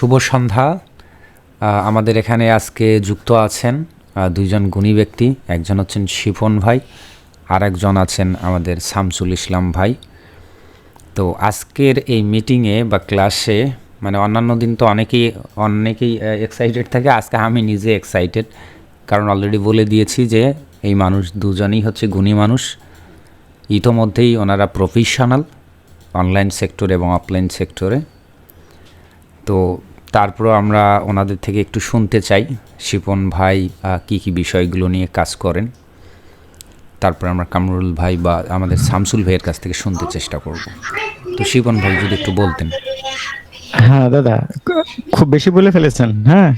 শুভ সন্ধ্যা। আমাদের এখানে আজকে যুক্ত আছেন দুইজন গুণী ব্যক্তি, একজন হচ্ছেন শিফন ভাই আর একজন আছেন আমাদের শামসুল ইসলাম ভাই। তো আজকের এই মিটিংয়ে বা ক্লাসে মানে অন্যান্য দিন তো অনেকেই অনেকেই এক্সাইটেড থাকে, আজকে আমি নিজে এক্সাইটেড কারণ অলরেডি বলে দিয়েছি যে এই মানুষ দুজনেই হচ্ছে গুণী মানুষ। ইতোমধ্যেই ওনারা প্রফেশনাল অনলাইন সেক্টর এবং অফলাইন সেক্টরে তো তারপরও আমরা ওনাদের থেকে একটু শুনতে চাই। শিপন ভাই কি কি বিষয়গুলো নিয়ে কাজ করেন। তারপর আমরা কামরুল ভাই বা আমাদের শামসুল ভাইয়ের কাছ থেকে শুনতে চেষ্টা করব। তো শিপন ভাই যদি একটু বলতেন। হ্যাঁ দাদা খুব বেশি বলে ফেলেছেন হ্যাঁ।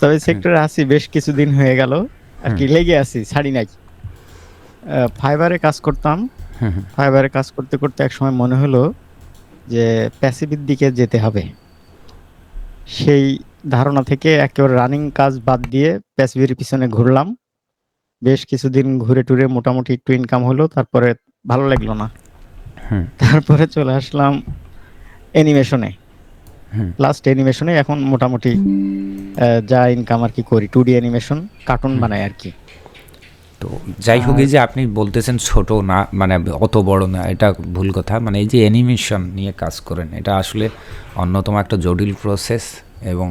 তবে সেক্টরে আছি বেশ কিছুদিন হয়ে গেল। আর কি লেগে আছি ছাড়ি নাই। ফাইবারে কাজ করতাম। ফাইবারে কাজ করতে করতে এক সময় মনে হলো যে প্যাসিফিক দিকে যেতে হবে। সেই ধারণা থেকে একেবারে রানিং কাজ বাদ দিয়ে প্যাসিফির পিছনে ঘুরলাম। বেশ কিছুদিন ঘুরে টুরে মোটামুটি একটু ইনকাম হলো তারপরে ভালো লাগল না। তারপরে চলে আসলাম অ্যানিমেশনে লাস্ট অ্যানিমেশনে এখন মোটামুটি যা ইনকাম আর কি করি টু ডি অ্যানিমেশন কার্টুন বানাই আর কি। তো যাই হোক এই যে আপনি বলতেছেন ছোট না মানে অত বড় না এটা ভুল কথা। মানে এই যে অ্যানিমেশন নিয়ে কাজ করেন এটা আসলে অন্যতম একটা জটিল প্রসেস এবং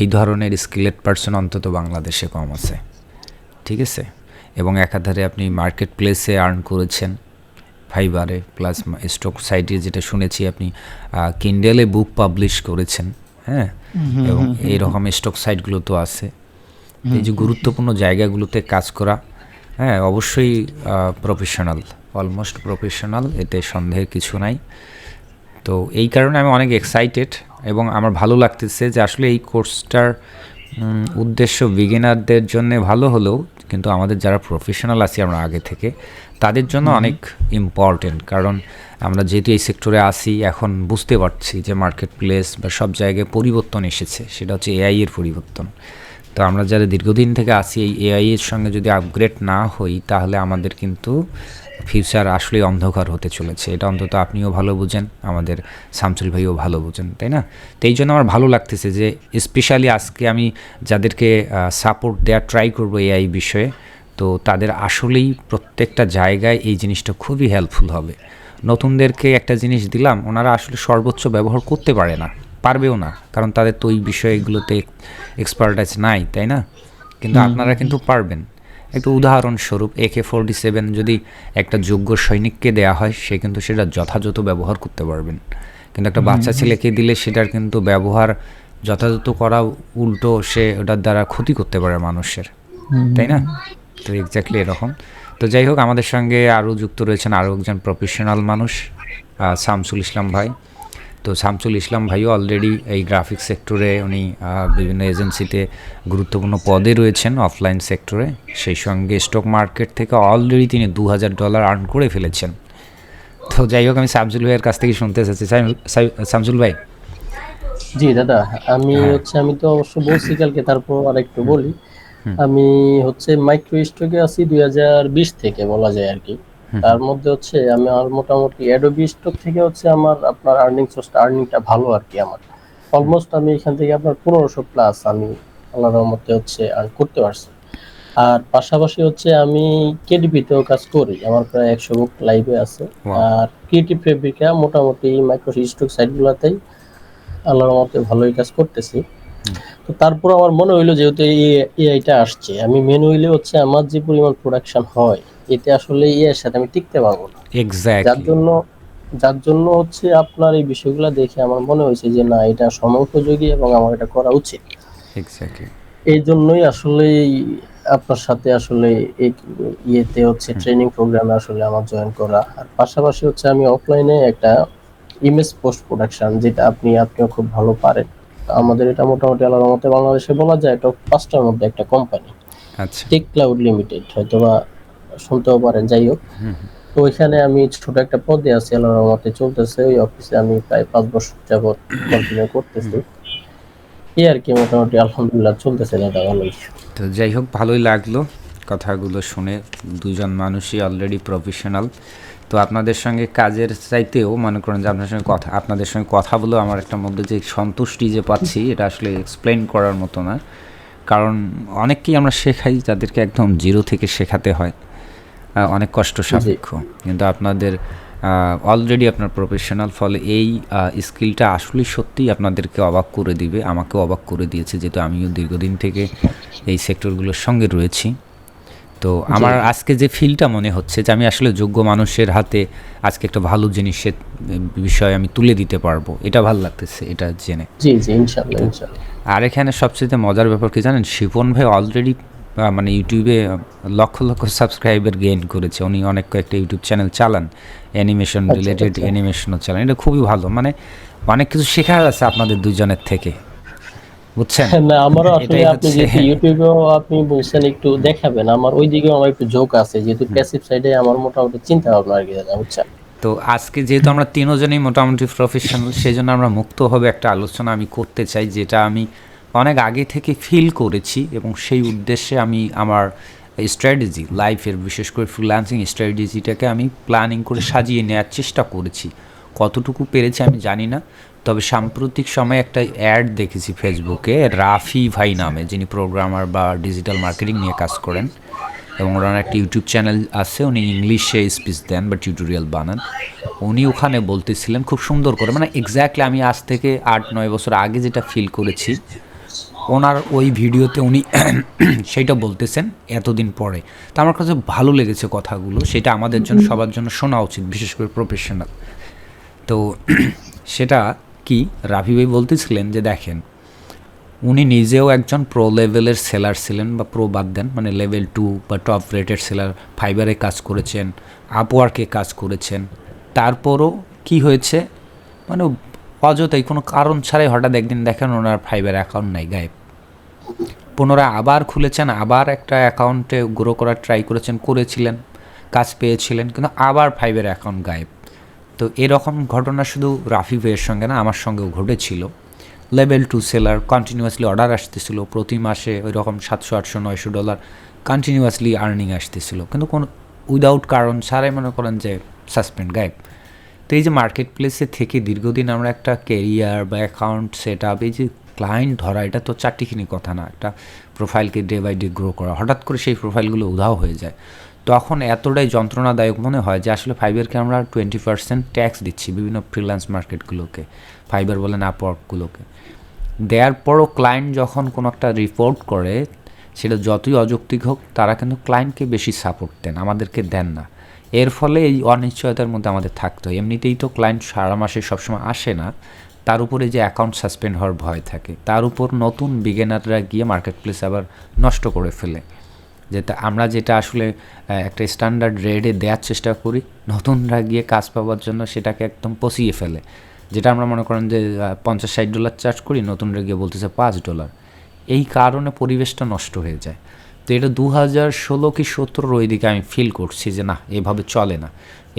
এই ধরনের স্কিলেড পার্সন অন্তত বাংলাদেশে কম আছে। ঠিক আছে? এবং একাধারে আপনি মার্কেট প্লেসে আর্ন করেছেন ফাইবারে প্লাস স্টক সাইটে যেটা শুনেছি আপনি কিন্ডেলে বুক পাবলিশ করেছেন হ্যাঁ? এবং এইরকম স্টক সাইটগুলো তো আছে। এই যে গুরুত্বপূর্ণ জায়গাগুলোতে কাজ করা হ্যাঁ অবশ্যই প্রফেশনাল অলমোস্ট প্রফেশনাল এতে সন্দেহের কিছু নাই। তো এই কারণে আমি অনেক এক্সাইটেড এবং আমার ভালো লাগতেছে যে আসলে এই কোর্সটার উদ্দেশ্য বিগিনারদের জন্য ভালো হলেও কিন্তু আমাদের যারা প্রফেশনাল আছি আমরা আগে থেকে তাদের জন্য অনেক ইম্পর্টেন্ট কারণ আমরা যেহেতু এই সেক্টরে আসি এখন বুঝতে পারছি যে মার্কেট প্লেস বা সব জায়গায় পরিবর্তন এসেছে সেটা হচ্ছে এআই এর পরিবর্তন। তো আমরা যারা দীর্ঘদিন থেকে আসি এই এআই এর সঙ্গে যদি আপগ্রেড না হই, তাহলে আমাদের কিন্তু ফিউচার আসলেই অন্ধকার হতে চলেছে। এটা অন্তত আপনিও ভালো বুঝেন, আমাদের শামসুল ভাইও ভালো বুঝেন, তাই না? তো এই জন্য আমার ভালো লাগতেছে যে স্পেশালি আজকে আমি যাদেরকে সাপোর্ট দেওয়ার ট্রাই করব এআই বিষয়ে, তো তাদের আসলেই প্রত্যেকটা জায়গায় এই জিনিসটা খুবই হেল্পফুল হবে। নতুনদেরকে একটা জিনিস দিলাম, ওনারা আসলে সর্বোচ্চ ব্যবহার করতে পারে না। পারবেও না কারণ তাদের তো ওই বিষয়গুলোতে এক্সপার্টাইজ নাই তাই না? কিন্তু আপনারা কিন্তু পারবেন। একটু উদাহরণস্বরূপ এ কে ফোরটি সেভেন যদি একটা যোগ্য সৈনিককে দেয়া হয় সে কিন্তু সেটা যথাযথ ব্যবহার করতে পারবেন। কিন্তু একটা বাচ্চা ছেলেকে দিলে সেটার কিন্তু ব্যবহার যথাযথ করা উল্টো সে ওটার দ্বারা ক্ষতি করতে পারে মানুষের তাই না? তো এক্স্যাক্টলি এরকম। তো যাই হোক আমাদের সঙ্গে আরও যুক্ত রয়েছেন আরও একজন প্রফেশনাল মানুষ শামসুল ইসলাম ভাই। তো শামসুল ইসলাম ভাইও অলরেডি এই গ্রাফিক সেক্টরে উনি বিভিন্ন এজেন্সিতে গুরুত্বপূর্ণ পদে রয়েছেন অফলাইন সেক্টরে সেই সঙ্গে স্টক মার্কেট থেকে অলরেডি তিনি দু হাজার ডলার আর্ন করে ফেলেছেন। তো যাই হোক আমি শামসুল ভাইয়ের কাছ থেকে শুনতে চাচ্ছি শামসুল ভাই। জি দাদা আমি হ্যাঁ। হচ্ছে আমি তো অবশ্য বলছি কালকে তারপর আরেকটু বলি। আমি হচ্ছে মাইক্রো স্টকে আছি দুই হাজার বিশ থেকে বলা যায় আর কি। তার মধ্যে হচ্ছে আমি আর মোটামুটি অ্যাডোবি স্টক থেকে হচ্ছে আমার আপনার আর্নিং সোর্সটা আর্নিংটা ভালো আর কি আমার। অলমোস্ট আমি এখান থেকে আপনার পনেরোশো প্লাস আমি আল্লাহর রহমতে হচ্ছে আর্ন করতে পারছি। আর পাশাপাশি হচ্ছে আমি কেডিপিতেও কাজ করি আমার প্রায় একশো বুক লাইভে আছে. আর ক্রিয়েটিভ ফেব্রিকা মোটামুটি মাইক্রো স্টক সাইটগুলোতেই আল্লাহর মতে ভালোই কাজ করতেছি। তো তারপর আমার মনে হইল যেহেতু এই এআইটা আসছে আমি মেনুইলে হচ্ছে আমার যে পরিমাণ প্রোডাকশন হয় এতে আসলে এর সাথে আমি টিকতে পারব না। এক্স্যাক্ট যার জন্য যার জন্য হচ্ছে আপনার এই বিষয়গুলো দেখে আমার মনে হয়েছে যে না এটা সময় উপযোগী এবং আমার এটা করা উচিত। এক্স্যাক্টলি এই জন্যই আসলে আপনার সাথে আসলে ইয়েতে হচ্ছে ট্রেনিং প্রোগ্রামে আসলে আমার জয়েন করা। আর পাশাপাশি হচ্ছে আমি অফলাইনে একটা ইমেজ পোস্ট প্রোডাকশন যেটা আপনি আপনিও খুব ভালো পারেন। আমাদের এটা মোটামুটি আলাদা মতে বাংলাদেশে বলা যায় এটা পাঁচটার মধ্যে একটা কোম্পানি আচ্ছা। টেক ক্লাউড লিমিটেড হয়তো বা শুনতেও পারেন যাই হোক। তো ওইখানে আমি ছোট একটা পদে আছি আল্লাহর মতে চলতেছে। ওই অফিসে আমি প্রায় পাঁচ বছর যাবত কন্টিনিউ করতেছি। এই আর কি মোটামুটি আলহামদুলিল্লাহ চলতেছে দাদা ভালোই। তো যাই হোক ভালোই লাগল কথাগুলো শুনে। দুজন মানুষই অলরেডি প্রফেশনাল তো আপনাদের সঙ্গে কাজের চাইতেও মনে করেন যে আপনার সঙ্গে কথা আপনাদের সঙ্গে কথা বলেও আমার একটা মধ্যে যে সন্তুষ্টি যে পাচ্ছি এটা আসলে এক্সপ্লেন করার মতো না। কারণ অনেককেই আমরা শেখাই যাদেরকে একদম জিরো থেকে শেখাতে হয়। অনেক কষ্ট সাপেক্ষ। কিন্তু আপনাদের অলরেডি আপনার প্রফেশনাল ফলে এই স্কিলটা আসলে সত্যিই আপনাদেরকে অবাক করে দিবে। আমাকেও অবাক করে দিয়েছে যেহেতু আমিও দীর্ঘদিন থেকে এই সেক্টরগুলোর সঙ্গে রয়েছি। তো আমার আজকে যে ফিলটা মনে হচ্ছে যে আমি আসলে যোগ্য মানুষের হাতে আজকে একটা ভালো জিনিসের বিষয় আমি তুলে দিতে পারব এটা ভালো লাগতেছে এটা জেনে। জি জি আর এখানে সবচেয়ে মজার ব্যাপার কি জানেন? শিপন ভাই অলরেডি মানে ইউটিউবে লক্ষ লক্ষ সাবস্ক্রাইবার গেইন করেছে। উনি অনেক কয়েকটা ইউটিউব চ্যানেল চালান। Animation related. অ্যানিমেশনও চালান। এটা খুবই ভালো। মানে অনেক কিছু শেখার আছে আপনাদের দুজনের থেকে। বুঝছেন? না আমারও আসলে আপনি ইউটিউবেও আপনি বলছেন একটু দেখাবেন। আমার ওই দিকেও আমার একটু ঝোঁক আছে যেহেতু প্যাসিভ সাইডে আমার মোটামুটি চিন্তা ভাবনা আর কি বুঝছেন? তো আজকে যেহেতু আমরা তিনজনই মোটামুটি প্রফেশনাল সেই জন্য আমরা মুক্তভাবে একটা আলোচনা আমি করতে চাই যেটা আমি অনেক আগে থেকে ফিল করেছি এবং সেই উদ্দেশ্যে আমি আমার স্ট্র্যাটেজি লাইফের বিশেষ করে ফ্রিল্যান্সিং স্ট্র্যাটেজিটাকে আমি প্ল্যানিং করে সাজিয়ে নেওয়ার চেষ্টা করেছি। কতটুকু পেরেছি আমি জানি না, তবে সাম্প্রতিক সময়ে একটা অ্যাড দেখেছি ফেসবুকে রাফি ভাই নামে, যিনি প্রোগ্রামার বা ডিজিটাল মার্কেটিং নিয়ে কাজ করেন এবং ওনার একটা ইউটিউব চ্যানেল আছে, উনি ইংলিশে স্পিচ দেন বা টিউটোরিয়াল বানান। উনি ওখানে বলতেছিলেন, খুব সুন্দর করে। মানে এক্স্যাক্টলি আমি আজ থেকে আট, নয় বছর আগে যেটা ফিল করেছি ওনার ওই ভিডিওতে উনি সেইটা বলতেছেন এতদিন পরে। তো আমার কাছে ভালো লেগেছে কথাগুলো, সেটা আমাদের জন্য, সবার জন্য শোনা উচিত, বিশেষ করে প্রফেশনাল তো সেটা কি? রাফি ভাই বলতেছিলেন যে, দেখেন, উনি নিজেও একজন প্রো লেভেলের সেলার ছিলেন বা প্রো বাদ দেন মানে লেভেল টু বা টপ রেটেড সেলার ফাইবারে কাজ করেছেন আপওয়ার্কে কাজ করেছেন। তারপরও কি হয়েছে? মানে অযথাই, কোনো কারণ ছাড়াই হঠাৎ একদিন দেখেন ওনার ফাইবার অ্যাকাউন্ট নাই, গায়েব। পুনরায় আবার খুলেছেন, আবার একটা অ্যাকাউন্টে গ্রো করার ট্রাই করেছেন, করেছিলেন, কাজ পেয়েছিলেন, কিন্তু আবার ফাইভের অ্যাকাউন্ট গায়েব। তো এরকম ঘটনা শুধু রাফি ভাইয়ের সঙ্গে না, আমার সঙ্গেও ঘটেছিল। Level two seller continuously order আসতেছিল, প্রতি মাসে ওই রকম সাতশো, আটশো, নয়শো ডলার কন্টিনিউয়াসলি আর্নিং আসতেছিল। কিন্তু কোনো উইদাউট কারণ ছাড়াই মনে করেন যে সাসপেন্ড গায়েব। তো এই যে মার্কেট প্লেসে থেকে দীর্ঘদিন আমরা একটা কেরিয়ার বা অ্যাকাউন্ট সেট আপ এই যে ক্লায়েন্ট ধরা, এটা তো চারটিখানি কথা না, একটা প্রোফাইলকে ডে বাই ডে গ্রো করা। হঠাৎ করে সেই প্রোফাইলগুলো উধাও হয়ে যায়। তখন এতটাই যন্ত্রণাদায়ক মনে হয় যে আসলে ফাইবারকে আমরা টোয়েন্টি পার্সেন্ট ট্যাক্স দিচ্ছি বিভিন্ন ফ্রিল্যান্স মার্কেটগুলোকে ফাইবার বলেন আপওয়ার্কগুলোকে দেওয়ার পরও ক্লায়েন্ট যখন কোনো একটা রিপোর্ট করে, সেটা যতই অযৌক্তিক হোক, তারা কিন্তু ক্লায়েন্টকে বেশি সাপোর্ট দেন, আমাদেরকে দেন না। এর ফলে এই অনিশ্চয়তার মধ্যে আমাদের থাকতে হয়। এমনিতেই তো ক্লায়েন্ট সারা মাসে সবসময় আসে না তার উপরে যে অ্যাকাউন্ট সাসপেন্ড হওয়ার ভয় থাকে, তার উপর নতুন বিগেনাররা গিয়ে মার্কেট প্লেস আবার নষ্ট করে ফেলে। যেটা আমরা যেটা আসলে একটা স্ট্যান্ডার্ড রেডে দেওয়ার চেষ্টা করি, নতুনরা গিয়ে কাজ পাওয়ার জন্য সেটাকে একদম পচিয়ে ফেলে। যেটা আমরা মনে করেন যে পঞ্চাশ ষাট ডলার চার্জ করি, নতুনরা গিয়ে বলতেছে পাঁচ ডলার এই কারণে পরিবেশটা নষ্ট হয়ে যায়। তো এটা দু হাজার ষোলো কি সতেরোর ওই দিকে আমি ফিল করছি যে, না, এভাবে চলে না।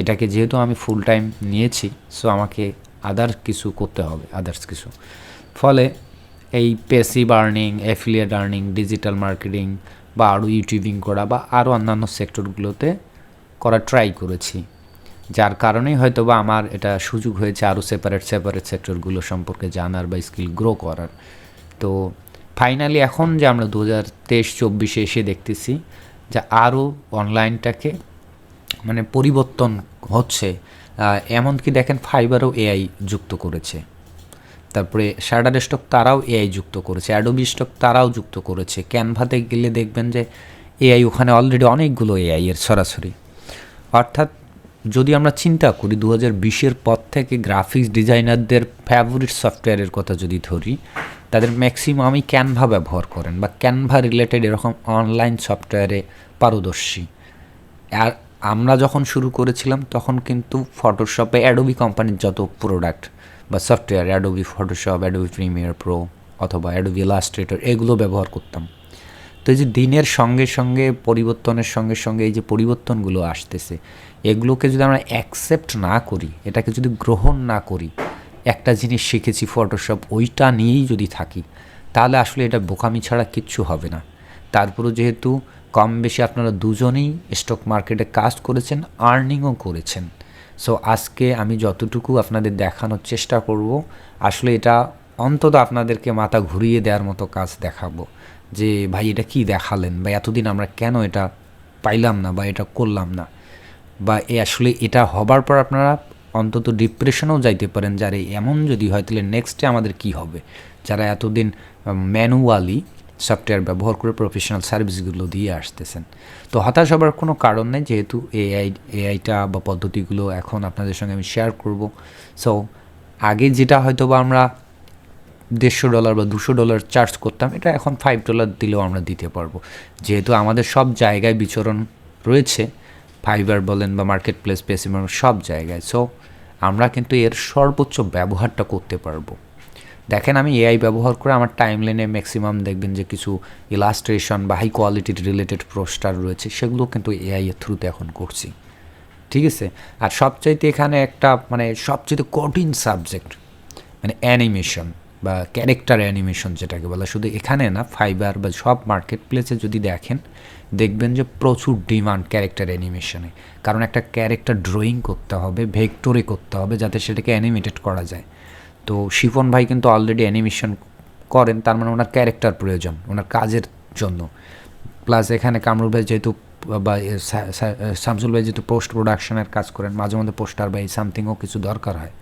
এটাকে যেহেতু আমি ফুল টাইম নিয়েছি সো আমাকে আদার কিছু করতে হবে আদার্স কিছু। ফলে এই passive earning affiliate earning digital marketing বা আরও ইউটিউবিং করা বা আরও অন্যান্য সেক্টরগুলোতে করা ট্রাই করেছি। যার কারণেই হয়তো বা আমার এটা সুযোগ হয়েছে আরও সেপারেট সেপারেট সেক্টরগুলো সম্পর্কে জানার বা স্কিল গ্রো করার। তো ফাইনালি এখন যে আমরা দু হাজার তেইশ, চব্বিশে এসে দেখতেছি যে আরও অনলাইনটাকে মানে পরিবর্তন হচ্ছে এমনকি দেখেন ফাইবারও এআই যুক্ত করেছে। তারপরে শাটার স্টক তারাও এআই যুক্ত করেছে, অ্যাডোবি স্টক তারাও যুক্ত করেছে। ক্যানভাতে গেলে দেখবেন যে এআই ওখানে অলরেডি অনেকগুলো এআই এর সরাসরি। অর্থাৎ যদি আমরা চিন্তা করি দু হাজার বিশের পর থেকে গ্রাফিক্স ডিজাইনারদের ফেভারিট সফটওয়্যারের কথা যদি ধরি, তাদের ম্যাক্সিমামই ক্যানভা ব্যবহার করেন বা ক্যানভা রিলেটেড এরকম অনলাইন সফটওয়্যারে পারদর্শী। আর আমরা যখন শুরু করেছিলাম, তখন কিন্তু ফটোশপে অ্যাডোবি কোম্পানির যত প্রোডাক্ট বা software Adobe Photoshop Adobe Premiere Pro অথবা অ্যাডোবি ইলাস্ট্রেটর এগুলো ব্যবহার করতাম। তো এই যে দিনের সঙ্গে সঙ্গে, পরিবর্তনের সঙ্গে সঙ্গে এই যে পরিবর্তনগুলো আসতেছে, এগুলোকে যদি আমরা অ্যাকসেপ্ট না করি, এটাকে যদি গ্রহণ না করি, একটা জিনিস শিখেছি ফটোশপ ওইটা নিয়েই যদি থাকি, তাহলে আসলে এটা বোকামি ছাড়া কিচ্ছু হবে না। তারপরেও যেহেতু কম বেশি আপনারা দুজনেই স্টক মার্কেটে কাজ করেছেন আর্নিংও করেছেন। সো আজকে আমি যতটুকু আপনাদের দেখানোর চেষ্টা করব, আসলে এটা অন্তত আপনাদেরকে মাথা ঘুরিয়ে দেওয়ার মতো কাজ দেখাবো। যে, ভাই, এটা কি দেখালেন? বা এতদিন আমরা কেন এটা পাইলাম না বা এটা করলাম না? বা, এ আসলে এটা হবার পর আপনারা অন্তত ডিপ্রেশনেও যাইতে পারেন যারা এমন যদি হয়, তাহলে নেক্সটে আমাদের কি হবে? যারা এতদিন ম্যানুয়ালি সফটওয়্যার ব্যবহার করে প্রফেশনাল সার্ভিসগুলো দিয়ে আসতেছেন। তো হতাশ হবার কোনো কারণ নেই, যেহেতু এআই এআইটা বা পদ্ধতিগুলো এখন আপনাদের সঙ্গে আমি শেয়ার করব। সো আগে যেটা হয়তো বা আমরা দেড়শো ডলার বা দুশো ডলার চার্জ করতাম, এটা এখন ফাইভ ডলার দিলেও আমরা দিতে পারব। যেহেতু আমাদের সব জায়গায় বিচরণ রয়েছে ফাইবার বলেন বা মার্কেট প্লেস পেসিমার সব জায়গায়। সো আমরা কিন্তু এর সর্বোচ্চ ব্যবহারটা করতে পারব। দেখেন আমি এআই ব্যবহার করে আমার টাইম লাইনে ম্যাক্সিমাম দেখবেন যে কিছু ইলাস্ট্রেশন বা হাই কোয়ালিটির রিলেটেড পোস্টার রয়েছে, সেগুলো কিন্তু এআই এর থ্রুতে এখন করছি। ঠিক আছে? আর সবচাইতে এখানে একটা মানে সবচেয়ে কঠিন সাবজেক্ট মানে অ্যানিমেশন বা ক্যারেক্টার অ্যানিমেশন যেটাকে বলা, শুধু এখানে না ফাইবার বা সব মার্কেট প্লেসে যদি দেখেন, দেখবেন যে প্রচুর ডিমান্ড ক্যারেক্টার অ্যানিমেশনে কারণ একটা ক্যারেক্টার ড্রয়িং করতে হবে ভেক্টরে করতে হবে, যাতে সেটাকে অ্যানিমেটেড করা যায়। তো শিফন ভাই কিন্তু অলরেডি অ্যানিমেশন করেন, তার মানে ওনার ক্যারেক্টার প্রয়োজন, ওনার কাজের জন্য। প্লাস এখানে কামরুল ভাই যেহেতু, বা শামসুল ভাই যেহেতু পোস্ট প্রোডাকশনের কাজ করেন, মাঝে মধ্যে পোস্টার বা এই সামথিংও কিছু দরকার হয়।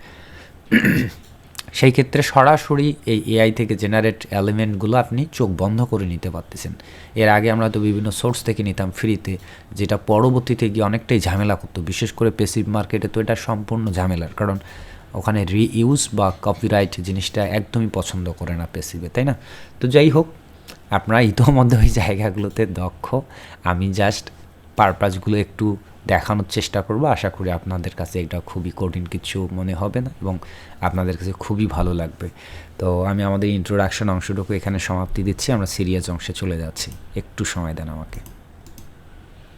সেই ক্ষেত্রে সরাসরি এই এআই থেকে জেনারেট এলিমেন্টগুলো আপনি চোখ বন্ধ করে নিতে পারতেছেন। এর আগে আমরা তো বিভিন্ন সোর্স থেকে নিতাম ফ্রিতে যেটা পরবর্তীতে গিয়ে অনেকটাই ঝামেলা করতো। বিশেষ করে পেসিভ মার্কেটে তো এটা সম্পূর্ণ ঝামেলার, কারণ ওখানে রিইউজ বা কপিরাইট জিনিসটা একদমই পছন্দ করে না পেসিভে তাই না? তো যাই হোক আপনারা ইতোমধ্যে ওই জায়গাগুলোতে দক্ষ। আমি জাস্ট পারপাসগুলো একটু দেখানোর চেষ্টা করব। আশা করি আপনাদের কাছে এটা খুবই কঠিন কিছু মনে হবে না এবং আপনাদের কাছে খুবই ভালো লাগবে। তো আমি আমাদের ইন্ট্রোডাকশন অংশটুকু এখানে সমাপ্তি দিচ্ছি। আমরা সিরিয়াস অংশে চলে যাচ্ছি। একটু সময় দেন আমাকে।